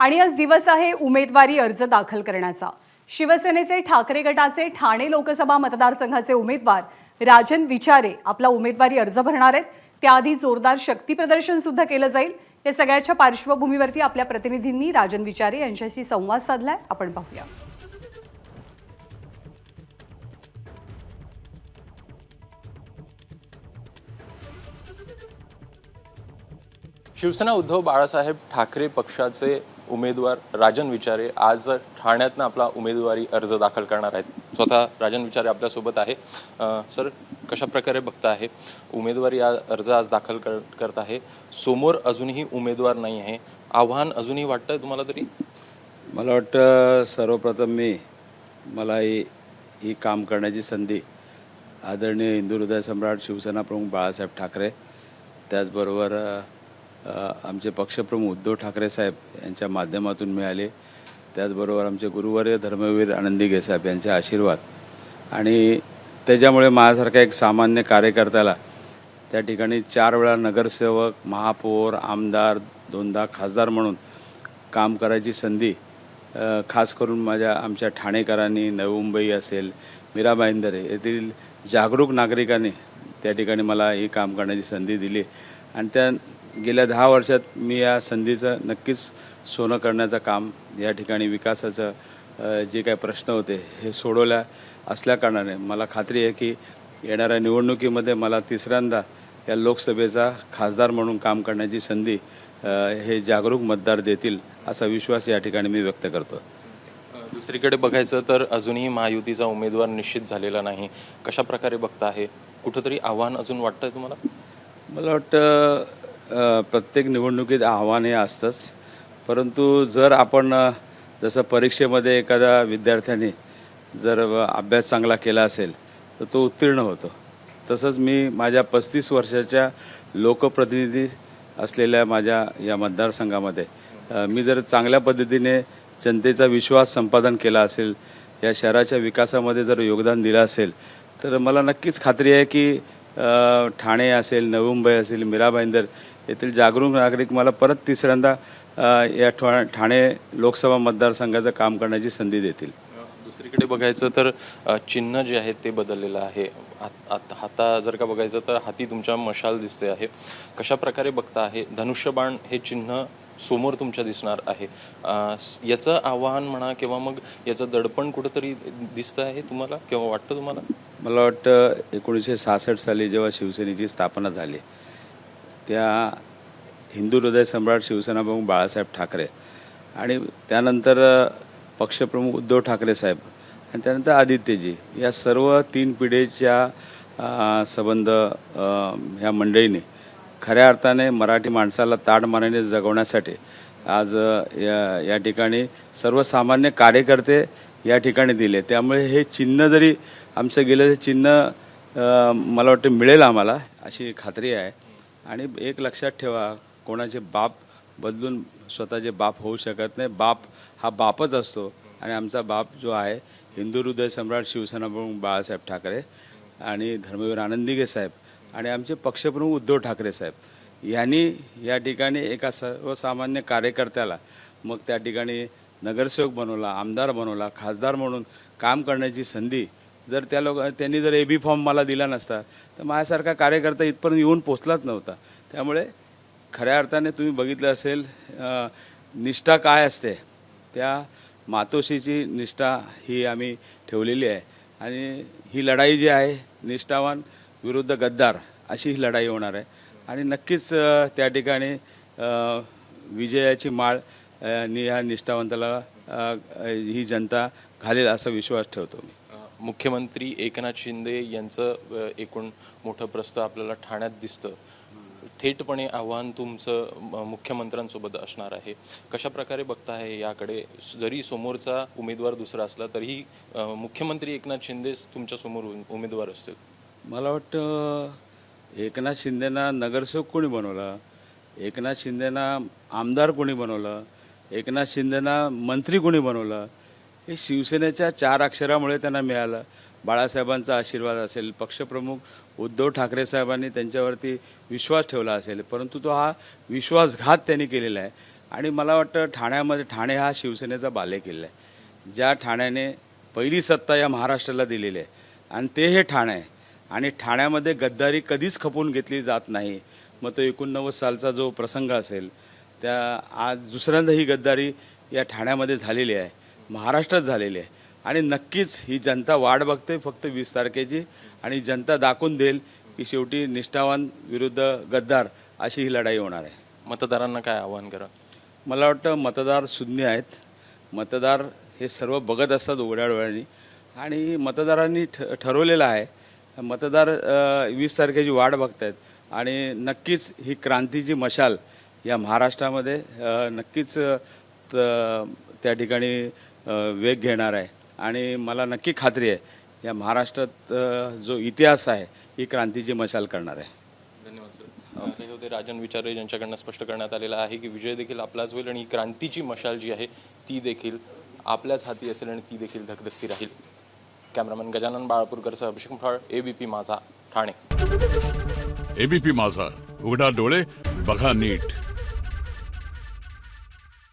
आणि आज दिवस आहे उमेदवारी अर्ज दाखल करण्याचा. शिवसेनेचे ठाकरे गटाचे ठाणे लोकसभा मतदारसंघाचे उमेदवार राजन विचारे आपला उमेदवारी अर्ज भरणार आहेत. त्याआधी जोरदार शक्ती प्रदर्शन सुद्धा केलं जाईल. या सगळ्याच्या पार्श्वभूमीवरती आपल्या प्रतिनिधींनी राजन विचारे यांच्याशी संवाद साधलाय. आपण पाहूया. शिवसेना उद्धव बाळासाहेब ठाकरे पक्षाचे उमेदवार राजन विचारे आज ठाण्यातनं आपला उमेदवारी अर्ज दाखल करणार आहेत. स्वतः राजन विचारे आपल्यासोबत आहे. सर कशा प्रकारे बघता आहे? उमेदवारी अर्ज आज दाखल कर करत आहे. समोर अजूनही उमेदवार नाही आहे. आव्हान अजूनही वाटतंय तुम्हाला तरी? मला वाटतं सर्वप्रथम मी मला ही ही काम करण्याची संधी आदरणीय हिंदू हृदय सम्राट शिवसेना प्रमुख बाळासाहेब ठाकरे त्याचबरोबर आमचे पक्षप्रमुख उद्धव ठाकरे साहेब यांच्या माध्यमातून मिळाले. त्याचबरोबर आमचे गुरुवर्य धर्मवीर आनंदी घेसाहेब यांचे आशीर्वाद. आणि त्याच्यामुळे माझ्यासारखा एक सामान्य कार्यकर्त्याला त्या ठिकाणी चार वेळा नगरसेवक महापौर आमदार दोनदा खासदार म्हणून काम करायची संधी खास करून माझ्या आमच्या ठाणेकरांनी नवी मुंबई असेल मीरा भाईंदरे येथील जागरूक नागरिकांनी त्या ठिकाणी मला ही काम करण्याची संधी दिली. आणि त्या गेल्या दहा वर्षात मी या संधीचं नक्कीच सोनं करण्याचं काम या ठिकाणी विकासाचं जे काही प्रश्न होते हे सोडवल्या असल्याकारणाने मला खात्री आहे की येणाऱ्या निवडणुकीमध्ये मला तिसऱ्यांदा या लोकसभेचा खासदार म्हणून काम करण्याची संधी हे जागरूक मतदार देतील असा विश्वास या ठिकाणी मी व्यक्त करतो. दुसरीकडे बघायचं तर अजूनही महायुतीचा उमेदवार निश्चित झालेला नाही. कशा प्रकारे बघता आहे कुठंतरी आव्हान अजून वाटतंय तुम्हाला? मला वाटतं प्रत्येक निवडणुकीत आव्हान हे असतंच. परंतु जर आपण जसं परीक्षेमध्ये एखाद्या विद्यार्थ्याने जर अभ्यास चांगला केला असेल तर तो उत्तीर्ण होतो. तसंच मी माझ्या पस्तीस वर्षाच्या लोकप्रतिनिधी असलेल्या माझ्या या मतदारसंघामध्ये मी जर चांगल्या पद्धतीने जनतेचा विश्वास संपादन केला असेल या शहराच्या विकासामध्ये जर योगदान दिलं असेल तर मला नक्कीच खात्री आहे की ठाणे असेल नवी मुंबई असेल मीरा भाईंदर येथील जागरूक नागरिक मला परत तिसऱ्यांदा या ठा- ठाणे लोकसभा मतदारसंघाचं काम करण्याची संधी देतील. दुसरीकडे बघायचं तर चिन्ह जे आहे ते बदललेलं आहे. हात हाता जर का बघायचं तर हाती तुमच्या मशाल दिसते आहे. कशा प्रकारे बघता आहे? धनुष्यबाण हे चिन्ह समोर तुमच्या दिसणार आहे. याचं आव्हान म्हणा किंवा मग याचं दडपण कुठंतरी दिसतं आहे तुम्हाला? किंवा वाटतं तुम्हाला? मला वाटतं एकोणीसशे सहासष्ट साली जेव्हा शिवसेनेची स्थापना झाली त्या हिंदू हृदय सम्राट शिवसेना प्रमुख बाळासाहेब ठाकरे आणि त्यानंतर पक्षप्रमुख उद्धव ठाकरे साहेब आणि त्यानंतर आदित्यजी या सर्व तीन पिढीच्या संबंध ह्या मंडळीने खऱ्या अर्थाने मराठी माणसाला ताडमानाने जगवण्यासाठी आज या या ठिकाणी सर्वसामान्य कार्यकर्ते या ठिकाणी दिले. त्यामुळे हे चिन्ह जरी आमचं गेलं ते चिन्ह मला वाटतं मिळेल आम्हाला अशी खात्री आहे. आणि एक लक्षात ठेवा कोणाचे बाप बदलून स्वतःचे बाप होऊ शकत नाही. बाप हा बापच असतो. आणि आमचा बाप जो आहे हिंदू हृदय सम्राट शिवसेना प्रमुख बाळासाहेब ठाकरे आणि धर्मवीर आनंदिगे साहेब आणि आमचे पक्षप्रमुख उद्धव ठाकरे साहेब. यांनी या ठिकाणी एका सर्वसामान्य कार्यकर्त्याला मग त्या ठिकाणी नगरसेवक बनवला आमदार बनवला खासदार म्हणून काम करण्याची संधी जर त्या लोक त्यांनी जर ए बी फॉर्म मला दिला नसता तर माझ्यासारखा कार्यकर्ता इथपर्यंत येऊन पोचलाच नव्हता. त्यामुळे खऱ्या अर्थाने तुम्ही बघितलं असेल निष्ठा काय असते त्या मातोशीची निष्ठा ही आम्ही ठेवलेली आहे. आणि ही लढाई जी आहे निष्ठावान विरुद्ध गद्दार अशी ही लढाई होणार आहे. आणि नक्कीच त्या ठिकाणी विजयाची माळ नि ह्या निष्ठावंताला ही जनता घालेल असा विश्वास ठेवतो मी. मुख्यमंत्री एकनाथ शिंदे यांचं एकूण मोठं प्रस्त आपल्याला ठाण्यात दिसतं. थेटपणे आव्हान तुमचं मुख्यमंत्र्यांसोबत असणार आहे. कशा प्रकारे बघता आहे याकडे? जरी समोरचा उमेदवार दुसरा असला तरीही मुख्यमंत्री एकनाथ शिंदेच तुमच्यासमोर उमेदवार असतील. मला वाटतं एकनाथ शिंदेना नगरसेवक कोणी बनवलं? एकनाथ शिंदेना आमदार कोणी बनवलं? एकनाथ शिंदेना मंत्री कोणी बनवलं? हे शिवसेनेच्या चार अक्षरामुळे त्यांना मिळालं. बाळासाहेबांचा आशीर्वाद असेल पक्षप्रमुख उद्धव ठाकरे साहेबांनी त्यांच्यावरती विश्वास ठेवला असेल परंतु तो हा विश्वासघात त्यांनी केलेला आहे. आणि मला वाटतं ठाण्यामध्ये ठाणे हा शिवसेनेचा बालेकिल्ला आहे. ज्या ठाण्याने पहिली सत्ता या महाराष्ट्राला दिलेली आहे. आणि ते हे ठाणे आहे. आणि ठाण्यामध्ये गद्दारी कधीच खपून घेतली जात नाही. मग तो एकोणनव्वद सालचा जो प्रसंग असेल त्या आज दुसऱ्यांदा ही गद्दारी या ठाण्यामध्ये झालेली आहे. महाराष्ट्रात झालेली आहे. आणि नक्कीच ही जनता वाट बघते फक्त वीस तारखेची आणि जनता दाखवून देईल की शेवटी निष्ठावान विरुद्ध गद्दार अशी ही लढाई होणार आहे. मतदारांना काय आवाहन करा? मला वाटतं मतदार शून्य आहेत. मतदार हे सर्व बघत असतात उघड्या डोळ्यांनी. आणि मतदारांनी ठ ठरवलेलं आहे मतदार वीस तारखेची वाट बघतायत. आणि नक्कीच ही क्रांतीची मशाल या महाराष्ट्रामध्ये नक्कीच त्या ठिकाणी वेग घेणार आहे. आणि मला नक्की खात्री आहे या महाराष्ट्रात जो इतिहास आहे ही क्रांतीची मशाल करणार आहे. धन्यवाद सर. हे होते राजन विचारे ज्यांच्याकडनं स्पष्ट करण्यात आलेलं आहे की विजय देखील आपलाच होईल आणि ही क्रांतीची मशाल जी आहे ती देखील आपल्याच हाती असेल आणि ती देखील धकधकती राहील. कॅमेरामॅन गजानन बाळपूरकरसह अभिषेक मुठाळ एबीपी माझा ठाणे. एबीपी माझा उघडा डोळे बघा नीट.